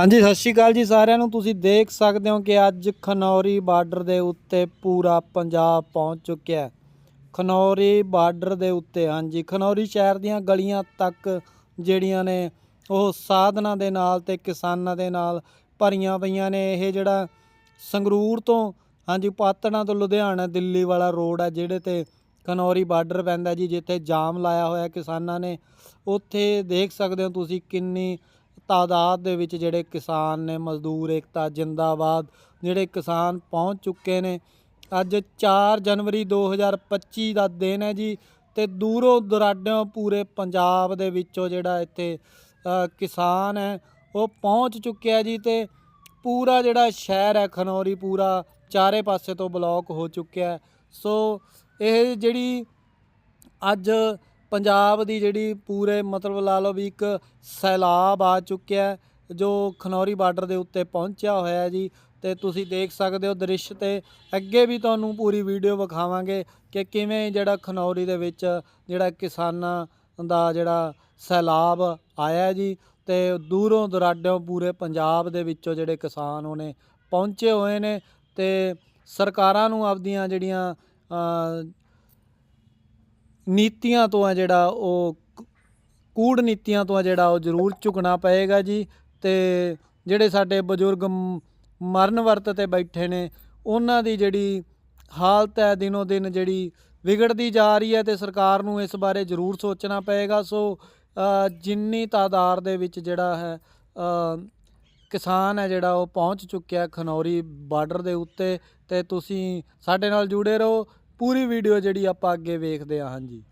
ਹਾਂਜੀ, ਸਤਿ ਸ਼੍ਰੀ ਅਕਾਲ ਜੀ ਸਾਰਿਆਂ ਨੂੰ। ਤੁਸੀਂ ਦੇਖ ਸਕਦੇ ਹੋ ਕਿ ਅੱਜ ਖਨੌਰੀ ਬਾਰਡਰ ਦੇ ਉੱਤੇ ਪੂਰਾ ਪੰਜਾਬ ਪਹੁੰਚ ਚੁੱਕਿਆ ਹੈ। ਖਨੌਰੀ ਬਾਰਡਰ ਦੇ ਉੱਤੇ, ਹਾਂਜੀ, ਖਨੌਰੀ ਸ਼ਹਿਰ ਦੀਆਂ ਗਲੀਆਂ ਤੱਕ ਜਿਹੜੀਆਂ ਨੇ, ਉਹ ਸਾਧਨਾਂ ਦੇ ਨਾਲ ਤੇ ਕਿਸਾਨਾਂ ਦੇ ਨਾਲ ਭਰੀਆਂ ਪਈਆਂ ਨੇ। ਇਹ ਜਿਹੜਾ ਸੰਗਰੂਰ ਤੋਂ, ਹਾਂਜੀ, ਪਾਤੜਾਂ ਤੋਂ ਲੁਧਿਆਣਾ, ਦਿੱਲੀ ਵਾਲਾ ਰੋਡ ਹੈ, ਜਿਹੜੇ ਤੇ ਖਨੌਰੀ ਬਾਰਡਰ ਪੈਂਦਾ ਜੀ, ਜਿੱਥੇ ਜਾਮ ਲਾਇਆ ਹੋਇਆ ਕਿਸਾਨਾਂ ਨੇ। ਉੱਥੇ ਦੇਖ ਸਕਦੇ ਹੋ ਤੁਸੀਂ ਕਿੰਨੀ ਤਾਦਾਦ ਦੇ ਵਿੱਚ ਜਿਹੜੇ ਕਿਸਾਨ ਨੇ, ਮਜ਼ਦੂਰ, ਏਕਤਾ, ਜਿੰਦਾਬਾਦ ਜਿਹੜੇ ਕਿਸਾਨ ਪਹੁੰਚ ਚੁੱਕੇ ਨੇ। ਅੱਜ 4 ਜਨਵਰੀ 2025 ਦਾ ਦਿਨ ਹੈ ਜੀ ਤੇ ਦੂਰੋਂ ਦੁਰਾਡਿਓਂ ਪੂਰੇ ਪੰਜਾਬ ਦੇ ਵਿੱਚੋਂ ਜਿਹੜਾ ਇੱਥੇ ਕਿਸਾਨ ਹੈ, ਉਹ ਪਹੁੰਚ ਚੁੱਕਿਆ ਜੀ ਤੇ ਪੂਰਾ ਜਿਹੜਾ ਸ਼ਹਿਰ ਹੈ, ਖਨੌਰੀ ਪੂਰਾ ਚਾਰੇ ਪਾਸੇ ਤੋਂ ਬਲੌਕ ਹੋ ਚੁੱਕਿਆ ਸੋ ਇਹ ਜਿਹੜੀ ਅੱਜ ਪੰਜਾਬ ਦੀ ਜਿਹੜੀ ਪੂਰੇ ਮਤਲਬ ਲਾ ਲਓ ਵੀ ਇੱਕ ਸੈਲਾਬ ਆ ਚੁੱਕਿਆ ਜੋ ਖਨੌਰੀ ਬਾਰਡਰ ਦੇ ਉੱਤੇ ਪਹੁੰਚਿਆ ਹੋਇਆ ਜੀ। ਤੇ ਤੁਸੀਂ ਦੇਖ ਸਕਦੇ ਹੋ ਦ੍ਰਿਸ਼ ਤੇ ਅੱਗੇ ਵੀ ਤੁਹਾਨੂੰ ਪੂਰੀ ਵੀਡੀਓ ਵਿਖਾਵਾਂਗੇ ਕਿ ਕਿਵੇਂ ਜਿਹੜਾ ਖਨੌਰੀ ਦੇ ਵਿੱਚ ਜਿਹੜਾ ਕਿਸਾਨਾਂ ਦਾ ਜਿਹੜਾ ਸੈਲਾਬ ਆਇਆ ਜੀ। ਤੇ ਦੂਰੋਂ ਦੁਰਾਡਿਓਂ ਪੂਰੇ ਪੰਜਾਬ ਦੇ ਵਿੱਚੋਂ ਜਿਹੜੇ ਕਿਸਾਨ ਉਹਨੇ ਪਹੁੰਚੇ ਹੋਏ ਨੇ ਤੇ ਸਰਕਾਰਾਂ ਨੂੰ ਆਪਦੀਆਂ ਜਿਹੜੀਆਂ ਨੀਤੀਆਂ ਤੋਂ ਆ ਜਿਹੜਾ ਉਹ ਕੂੜ ਨੀਤੀਆਂ ਤੋਂ ਆ ਜਿਹੜਾ ਉਹ ਜ਼ਰੂਰ ਝੁਕਣਾ ਪਏਗਾ ਜੀ। ਤੇ ਜਿਹੜੇ ਸਾਡੇ ਬਜ਼ੁਰਗ ਮਰਨ ਵਰਤ ਤੇ ਬੈਠੇ ਨੇ, ਉਹਨਾਂ ਦੀ ਜਿਹੜੀ ਹਾਲਤ ਹੈ ਦਿਨੋ ਦਿਨ ਜਿਹੜੀ ਵਿਗੜਦੀ ਜਾ ਰਹੀ ਹੈ ਤੇ ਸਰਕਾਰ ਨੂੰ ਇਸ ਬਾਰੇ ਜ਼ਰੂਰ ਸੋਚਣਾ ਪਏਗਾ। ਸੋ ਜਿੰਨੀ ਤਾਦਾਦ ਦੇ ਵਿੱਚ ਜਿਹੜਾ ਹੈ ਕਿਸਾਨ ਹੈ ਜਿਹੜਾ ਉਹ ਪਹੁੰਚ ਚੁੱਕਿਆ ਖਨੌਰੀ ਬਾਰਡਰ ਦੇ ਉੱਤੇ ਤੇ ਤੁਸੀਂ ਸਾਡੇ ਨਾਲ ਜੁੜੇ ਰਹੋ। ਪੂਰੀ ਵੀਡੀਓ ਜਿਹੜੀ ਆਪਾਂ ਅੱਗੇ ਵੇਖਦੇ ਹਾਂ ਹਾਂਜੀ।